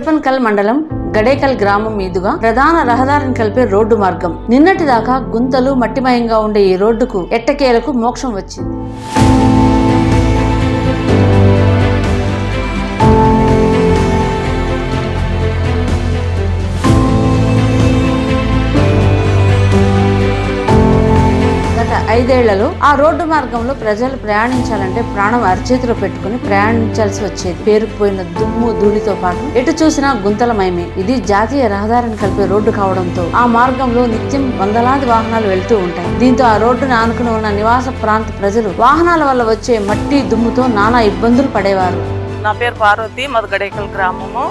పెడపన్కల్ మండలం గడేకల్ గ్రామం మీదుగా ప్రధాన రహదారిని కలిపే రోడ్డు మార్గం. నిన్నటిదాకా గుంతలు మట్టిమయంగా ఉండే ఈ రోడ్డుకు ఎట్టకేలకు మోక్షం వచ్చింది. ఐదేళ్ళలో ఆ రోడ్డు మార్గంలో ప్రజలు ప్రయాణించాలంటే ప్రాణం అరచేతిలో పెట్టుకుని ప్రయాణించాల్సి వచ్చేది. పేరుకుపోయిన దుమ్ము ధూళితో పాటు ఎటు చూసినా గుంతలమయమే ఇది జాతీయ రహదారిని కలిపే రోడ్డు కావడంతో ఆ మార్గంలో నిత్యం వందలాది వాహనాలు వెళ్తూ ఉంటాయి. దీంతో ఆ రోడ్డును ఆనుకుని ఉన్న నివాస ప్రాంత ప్రజలు వాహనాల వల్ల వచ్చే మట్టి దుమ్ముతో నానా ఇబ్బందులు పడేవారు. నా పేరు పార్వతి మధుగడేకల్ గ్రామము.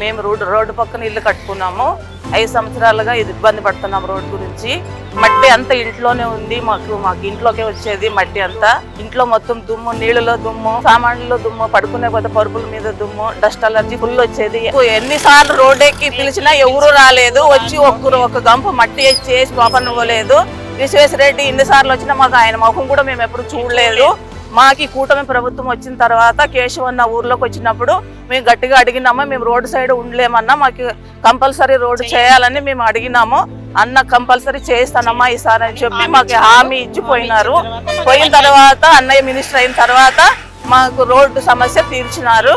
మేము రోడ్డు రోడ్డు పక్కన ఇల్లు కట్టుకున్నాము. ఐదు సంవత్సరాలుగా ఇది ఇబ్బంది పడుతున్నాం రోడ్డు గురించి. మట్టి అంతా ఇంట్లోనే ఉంది. మాకు మాకు ఇంట్లోకే వచ్చేది మట్టి అంతా. ఇంట్లో మొత్తం దుమ్ము నీళ్ళలో దుమ్ము సామాన్లలో దుమ్ము పడుకునే పోతే పరుపుల మీద దుమ్ము డస్ట్ అలర్జీ ఫుల్ వచ్చేది. ఎన్నిసార్లు రోడ్ ఎక్కి పిలిచినా ఎవరు రాలేదు. వచ్చి ఒక్కరు ఒక గంపు మట్టి చేసి వేసి పాపను విశ్వేశ్వరరెడ్డి ఎన్నిసార్లు వచ్చినా మాకు ఆయన ముఖం కూడా మేము ఎప్పుడు చూడలేదు. మాకు కూటమి ప్రభుత్వం వచ్చిన తర్వాత కేశవన్న ఊర్లోకి వచ్చినప్పుడు మేము గట్టిగా అడిగినాము మేము రోడ్డు సైడ్ ఉండలేమన్నా మాకు కంపల్సరీ రోడ్డు చేయాలని మేము అడిగినాము. అన్న కంపల్సరీ చేస్తానమ్మా ఈసారి అని చెప్పి మాకు హామీ ఇచ్చి పోయినారు పోయిన తర్వాత అన్నయ్య మినిస్టర్ అయిన తర్వాత మాకు రోడ్డు సమస్య తీర్చినారు.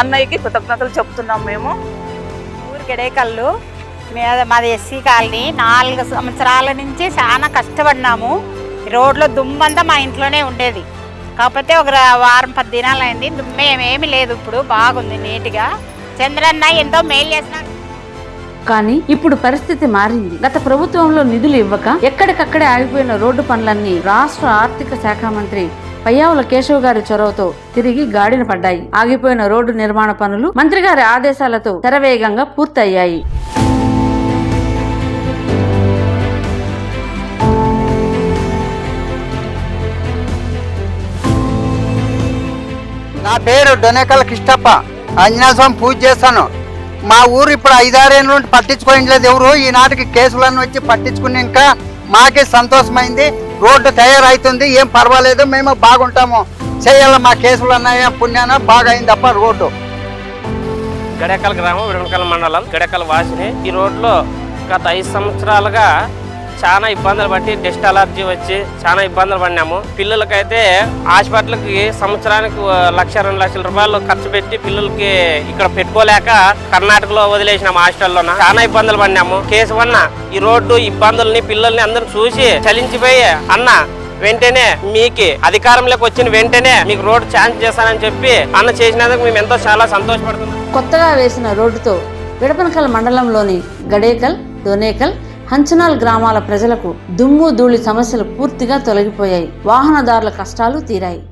అన్నయ్యకి కృతజ్ఞతలు చెప్తున్నాం మేము. ఊరు గడేకల్లు మీద ఎస్సీ కాలనీ. నాలుగు సంవత్సరాల నుంచి చాలా కష్టపడినాము. రోడ్లో దుమ్మంతా మా ఇంట్లోనే ఉండేది. కాకపోతే ఒక వారం పది దినాలు అయింది మేమేమి లేదు ఇప్పుడు. బాగుంది నీట్గా. చంద్రన్న ఎంతో మేలు చేసిన కానీ ఇప్పుడు పరిస్థితి మారింది. గత ప్రభుత్వంలో నిధులు ఇవ్వక ఎక్కడికక్కడే ఆగిపోయిన రోడ్డు పనులన్నీ రాష్ట్ర ఆర్థిక శాఖ మంత్రి పయ్యావుల కేశవ్ గారి చొరవతో తిరిగి గాడిన పడ్డాయి. ఆగిపోయిన రోడ్డు నిర్మాణ పనులు మంత్రి గారి ఆదేశాలతో శరవేగంగా పూర్తయ్యాయి. నా పేరు డొనేకల కిష్టప్ప. ఆంజనేయ స్వామి పూజ చేస్తాను. మా ఊరు ఇప్పుడు ఐదారేళ్ళ నుండి పట్టించుకోవట్లేదు ఎవరు ఈనాటికి కేసులన్నీ వచ్చి పట్టించుకుని ఇంకా మాకే సంతోషమైంది. రోడ్డు తయారైతుంది. ఏం పర్వాలేదు. మేము బాగుంటాము. చేయాలి మా కేసులు అన్నాయా పుణ్యాన బాగా అయింది తప్ప రోడ్డు. గడేకల్ గ్రామం విడమకల్ మండలం గడేకల్ వాసిని. ఈ రోడ్లో గత ఐదు సంవత్సరాలుగా చాలా ఇబ్బందులు పట్టి డస్ట్ అలర్జీ వచ్చి చాలా ఇబ్బందులు పడినాము. పిల్లలకైతే హాస్పిటల్కి సంవత్సరానికి లక్ష రెండు లక్షల రూపాయలు ఖర్చు పెట్టి పిల్లలకి ఇక్కడ పెట్టుకోలేక కర్ణాటకలో వదిలేసినాము హాస్టల్లో చాలా ఇబ్బందులు పడినాము. కేసు వల్ల ఈ రోడ్డు ఇబ్బందుల్ని పిల్లల్ని అందరూ చూసి చలించిపోయి అన్న వెంటనే మీకు అధికారంలోకి వచ్చిన వెంటనే మీకు రోడ్ ఛాన్స్ చేస్తానని చెప్పి అన్న చేసినందుకు మేము ఎంతో చాలా సంతోషపడుతున్నాం. కొత్తగా వేసిన రోడ్డుతో విడపనకల్ మండలంలోని గడేకల్ దొనేకల్ హంచనాల్ గ్రామాల ప్రజలకు దుమ్ము ధూళి సమస్యలు పూర్తిగా తొలగిపోయాయి. వాహనదారుల కష్టాలు తీరాయి.